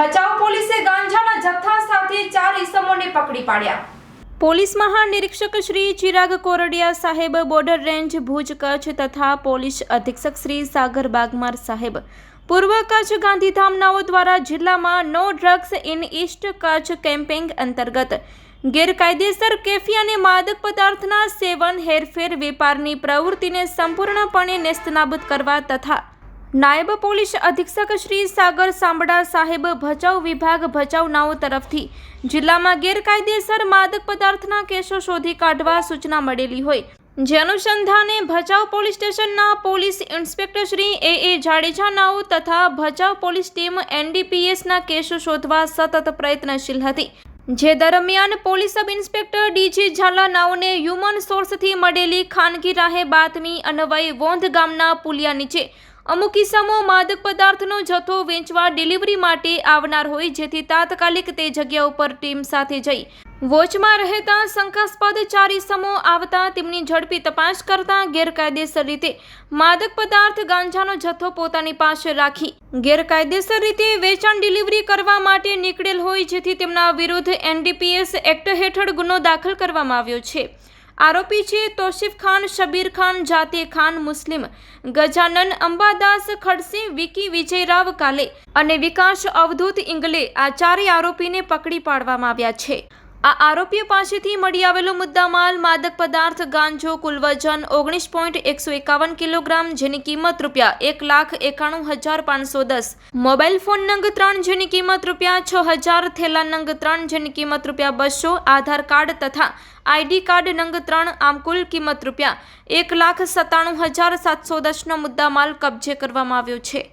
ભચાઉ પોલીસે ગાંજાના જથ્થા સાથે ચાર ઇસમોને પકડી પાડ્યા. પોલીસ મહાનિરીક્ષક શ્રી ચિરાગ કોરડિયા સાહેબ બોર્ડર રેન્જ ભુજ કચ્છ તથા પોલીસ અધિક્ષક શ્રી સાગર બાગમાર સાહેબ પૂર્વ કચ્છ ગાંધીધામનાઓ દ્વારા જિલ્લામાં no drugs in east Kutch campaign અંતર્ગત ગેરકાયદેસર કેફી અને માદક પદાર્થના સેવન હેરફેર વેપારની પ્રવૃત્તિને સંપૂર્ણપણે નેસ્તનાબૂદ કરવા તથા નાયબ પોલીસ અધિક્ષક શ્રી સાગર સાંબડા સાહેબ ભચાઉ વિભાગ ભચાઉનાઓ તરફથી જિલ્લામાં ગેરકાયદેસર માદક પદાર્થના કેસો શોધી કાઢવા સૂચના મળેલી હોય. જે અનુસંધાને ભચાઉ પોલીસ સ્ટેશનના police inspector Shri A A Jadeja નાઓ તથા ભચાઉ પોલીસ ટીમ એનડીપીએસના કેસો શોધવા સતત પ્રયત્નશીલ હતી. જે દરમિયાન police sub inspector DG Jhala નાઓને human સોર્સથી મળેલી ખાનગી રાહે બાતમી અન્વયે વોંધ ગામના પુલિયા નીચે અમુક કિસ્સામાં માદક પદાર્થનો જથ્થો વેચવા ડિલિવરી માટે આવનાર હોય, જેથી તાત્કાલિક તે જગ્યા ઉપર ટીમ સાથે જઈ વોચમાં રહેતા શંકાસ્પદ ચાર ઇસમો આવતા તેમની ઝડપી તપાસ કરતા ગેરકાયદેસર રીતે માદક પદાર્થ ગાંજાનો જથ્થો પોતાની પાસે રાખી ગેરકાયદેસર રીતે વેચાણ ડિલિવરી કરવા માટે નીકળેલ હોય, જેથી તેમના વિરુદ્ધ એનડીપીએસ એક્ટ હેઠળ ગુનો દાખલ કરવામાં આવ્યો છે. આરોપી છે તોશિફ ખાન, શબીર ખાન જાતે ખાન, મુસ્લિમ. ગજાનન અંબાદાસ, ખડસે, વિકી વિજયરાવ કાલે અને વિકાસ અવધૂત ઇંગલે આ ચારેય આરોપીને પકડી પાડવામાં આવ્યા છે. આ આરોપીઓ પાસેથી મળી આવેલો મુદ્દામાલ, માદક પદાર્થ, ગાંજો કુલ વજન ઓગણીસ પોઈન્ટ એકસો એકાવન કિલોગ્રામ જેની કિંમત રૂપિયા એક લાખ એકાણું હજાર પાંચસો દસ. મોબાઈલ ફોન નંગ ત્રણ જેની કિંમત રૂપિયા છ હજાર, થેલા નંગ ત્રણ જેની કિંમત રૂપિયા બસો, આધાર કાર્ડ તથા આઈડી કાર્ડ નંગ ત્રણ આમ કુલ કિંમત રૂપિયા એક લાખ સત્તાણું હજાર સાતસો દસનો મુદ્દામાલ કબજે કરવામાં આવ્યો છે.